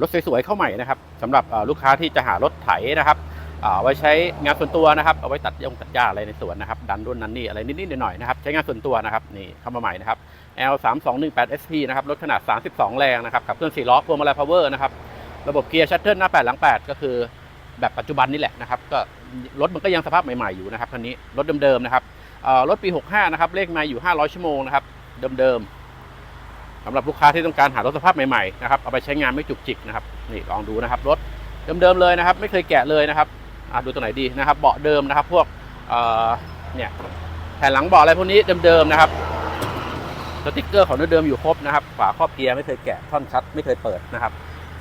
รถสวยๆเข้าใหม่นะครับสำหรับลูกค้าที่จะหารถไถนะครับเอาไว้ใช้งานส่วนตัวนะครับ เอาไว้ตัดยงตัดหญ้าอะไรในสวนนะครับดันรุ่นนั้นนี่อะไรนิดๆหน่อยๆนะครับใช้งานส่วนตัวนะครับนี่เข้ามาใหม่นะครับ L 3 2 1 8 SP นะครับรถขนาด 32 แรงนะครับขับเคลื่อน4ล้อพวงมาลัยพาวเวอร์นะครับระบบเกียร์ชัตเทิลหน้า 8 หลัง 8 ก็คือแบบปัจจุบันนี่แหละนะครับก็รถมันก็ยังสภาพใหม่ๆอยู่นะครับคันนี้รถเดิมๆนะครับรถปี 65 นะครับเลขไมาอยู่ 500 ชั่วโมงนะครับเดิมๆ สำหรับลูกค้าที่ต้องการหารถสภาพใหม่ๆนะครับเอาไปใช้งานไม่จุกจิกนะครับนี่ลองดูนะครับรถเดิมๆเลยนะครับ ไม่เคยแกะเลยนะครับดูตัวไหนดีนะครับ เบาะเดิมนะครับ พวกเเนี่ยแผ่นหลังเบาะอะไรพวกนี้เดิมๆนะครับสติ๊กเกอร์ของเดิมๆอยู่ครบนะครับฝาครอบเกียร์ไม่เคยแกะท่อนชัดไม่เคยเปิดนะครับ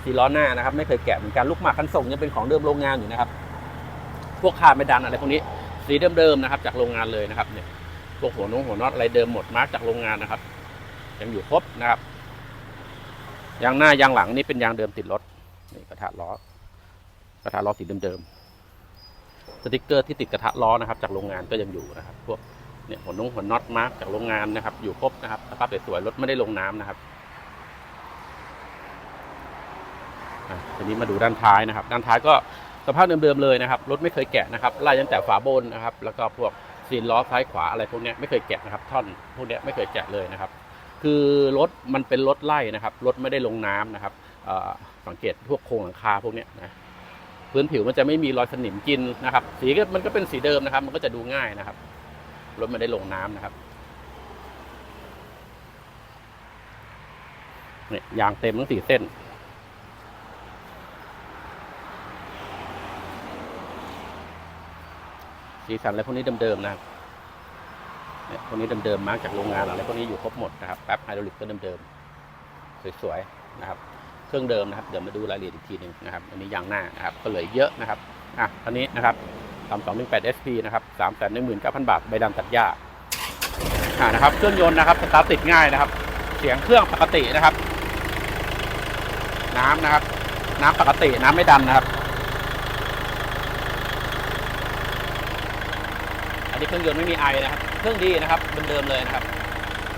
สีล้อหน้านะครับ ไม่เคยแกะเหมือนกันลูกหมากคันส่งยังเป็นของเดิมโรงงานอยู่นะครับ พวกคานไม่ดันอะไรพวกนี้สีเดิมๆนะครับ จากโรงงานเลยนะครับเนี่ยพวกหัวน้องหัวน็อตอะไรเดิมหมดมาร์กจากโรงงานนะครับ ยังอยู่ครบนะครับยางหน้ายางหลังนี่เป็นยางเดิมติดรถนี่กระทะล้อกระทะล้อสีเดิมๆสติกเกอร์ที่ติดกระทะล้อนะครับ จากโรงงานก็ยังอยู่นะครับ พวกเนี่ยหัวน้องหัวน็อตมาร์กจากโรงงานนะครับ อยู่ครบนะครับสภาพสวยๆรถไม่ได้ลงน้ำนะครับทีนี้มาดูด้านท้ายนะครับ ด้านท้ายก็สภาพเดิมๆเลยนะครับ รถไม่เคยแกะนะครับไล่ตั้งแต่ฝาบนนะครับ แล้วก็พวกซีนล้อซ้ายขวาอะไรพวกนี้ไม่เคยแกะนะครับ ท่อนพวกนี้ไม่เคยแกะเลยนะครับ คือรถมันเป็นรถไล่นะครับรถไม่ได้ลงน้ำนะครับสังเกตพวกโครงหลังคาพวกเนี้ยนะพื้นผิวมันจะไม่มีรอยสนิมกินนะครับ สีก็มันก็เป็นสีเดิมนะครับ มันก็จะดูง่ายนะครับรถไม่ได้ลงน้ำนะครับเนี่ยยางเต็มทั้งสี่เส้นสีสันอะไรพวกนี้เดิมๆนะครับ เนี่ยพวกนี้เดิมๆมาจากโรงงานอะไรพวกนี้อยู่ครบหมดนะครับแป๊บไฮดรอลิกก็เดิมๆสวยๆนะครับ เครื่องเดิมนะครับเดี๋ยวมาดูรายละเอียดอีกทีหนึ่งนะครับ อันนี้ยางหน้านะครับก็เหลือเยอะนะครับอะอันนี้นะครับสามสองหนึ่งแปด SP นะครับสามแสนหนึ่งหมื่นเก้าพันบาทใบดำตัดหญ้าอ่านะครับ เครื่องยนต์นะครับสตาร์ทติดง่ายนะครับ เสียงเครื่องปกตินะครับ น้ำนะครับ น้ำปกติน้ำไม่ดันนะครับ นนี้เครื่องยนต์ไม่มีไอนะครับ เครื่องดีนะครับเดิมๆเลยนะครับ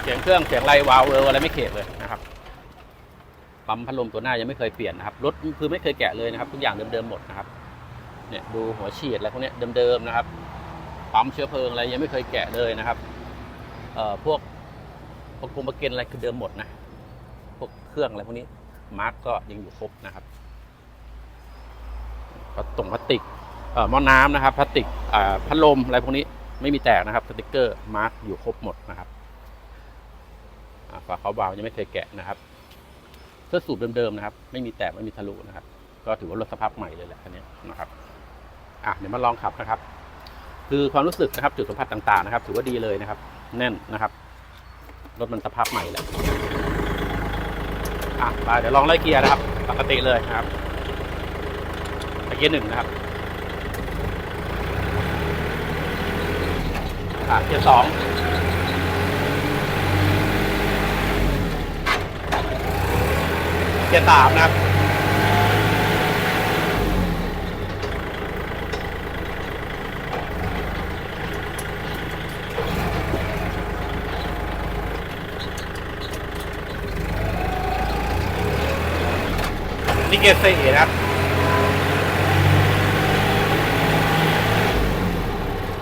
เสียงเครื่องเสียงไรวาล์วเวอร์อะไรไม่เขกเลยนะครับปั๊มพัดลมตัวหน้ายังไม่เคยเปลี่ยนนะครับ รถคือไม่เคยแกะเลยนะครับ ทุกอย่างเดิมๆหมดนะครับ เนี่ยดูหัวฉีดอะไรพวกนี้เดิมๆนะครับ ปั๊มเชื้อเพลิงอะไรยังไม่เคยแกะเลยนะครับ เอ่อพวกพวกกลมประเกนอะไรคือเดิมหมดนะ พวกเครื่องอะไรพวกนี้ มาร์กก็ยังอยู่ครบนะครับพลาสตรงพลาสติกเอ่อหม้อน้ำนะครับ พลาสติกอ่าพัดลมอะไรพวกนี้ ไม่มีแตกนะครับสติกเกอร์มาร์กอยู่ครบหมดนะครับอ่าฝาเขาวาล์วยังไม่เคยแกะนะครับเสื้อสูบเดิมๆนะครับ ไม่มีแตกไม่มีทะลุนะครับ ก็ถือว่ารถสภาพใหม่เลยแหละคันนี้นะครับอะเดี๋ยวมาลองขับนะครับ คือความรู้สึกนะครับ จุดสัมผัสต่างๆนะครับ ถือว่าดีเลยนะครับ แน่นนะครับรถมันสภาพใหม่แหละอะไปเดี๋ยวลองไล่เกียร์นะครับ ปกติเลยนะครับเกียร์หนึ่งนะครับ อะเกียร์สองเกียร์สามนะครับนี่เกียร์สี่นะครับ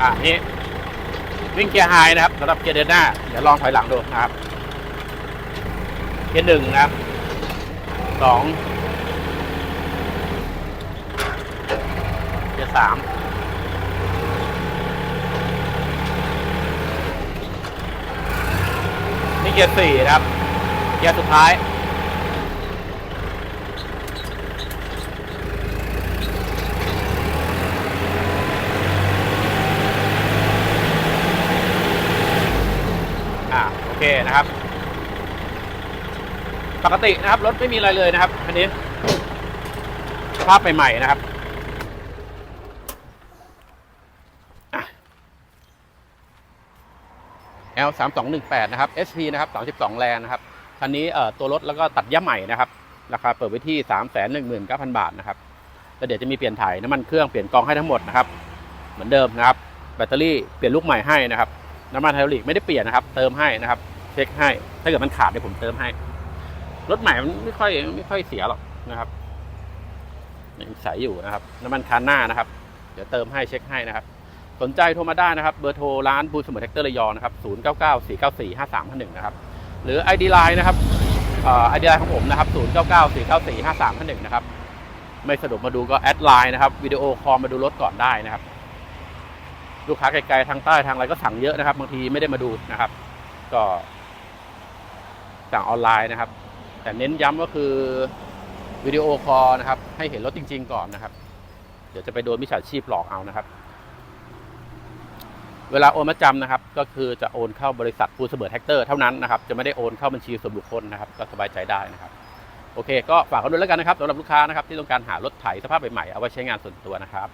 อะนี่ วิ่งเกียร์ไฮนะครับสำหรับเกียร์เดินหน้า เดี๋ยวลองถอยหลังดูนะครับ เกียร์หนึ่งนะครับสองเกียร์สามนี่เกียร์สี่นะครับ เกียร์สุดท้าย อ่าโอเค นะครับ ปกตินะครับ รถไม่มีอะไรเลยนะครับคันนี้สภาพใหม่ๆนะครับอะ L 3 2 1 8นะครับ SP นะครับ32แรงนะครับคันนี้เอ่อตัวรถแล้วก็ตัดย่าใหม่นะครับราคาเปิดไว้ที่3 1 9 0 0 0บาทนะครับแล้วเดี๋ยวจะมีเปลี่ยนถ่ายน้ำมันเครื่องเปลี่ยนกองให้ทั้งหมดนะครับ เหมือนเดิมนะครับ แบตเตอรี่เปลี่ยนลูกใหม่ให้นะครับ น้ำมันไฮดรอลิกไม่ได้เปลี่ยนนะครับ เติมให้นะครับ เช็คให้ ถ้าเกิดมันขาดเดี๋ยวผมเติมให้ รถใหม่มันไม่ค่อยไม่ค่อยเสียหรอกนะครับยังใสอยู่นะครับ น้ำมันคานหน้านะครับ เดี๋ยวเติมให้เช็คให้นะครับ สนใจโทรมาได้นะครับ เบอร์โทรร้านบูสมุทรแท็กเตอร์ระยองนะครับ0 9 9 4 9 4 5 3 5 1นะครับ หรือ ID Line นะครับไอเดียของผมนะครับ 0 9 9 4 9 4 5 3 5 1 นะครับ ไม่สะดวกมาดูก็แอดไลน์นะครับ วิดีโอคอลมาดูรถก่อนได้นะครับ ลูกค้าไกลๆทางใต้ทางอะไรก็สั่งเยอะนะครับ บางทีไม่ได้มาดูนะครับ ก็ สั่งออนไลน์นะครับ แต่เน้นย้ำก็คือวิดีโอคอลนะครับ ให้เห็นรถจริง ๆ ก่อนนะครับ เดี๋ยวจะไปโดนมิจฉาชีพหลอกเอานะครับ เวลาโอนมาจำนะครับ ก็คือจะโอนเข้าบริษัทปูเสเบิร์แท็กเตอร์เท่านั้นนะครับ จะไม่ได้โอนเข้าบัญชีส่วนบุคคลนะครับ ก็สบายใจได้นะครับ โอเค ก็ฝากกันด้วยแล้วกันนะครับสำหรับลูกค้านะครับ ที่ต้องการหารถไถสภาพใหม่ๆเอาไว้ใช้งานส่วนตัวนะครับ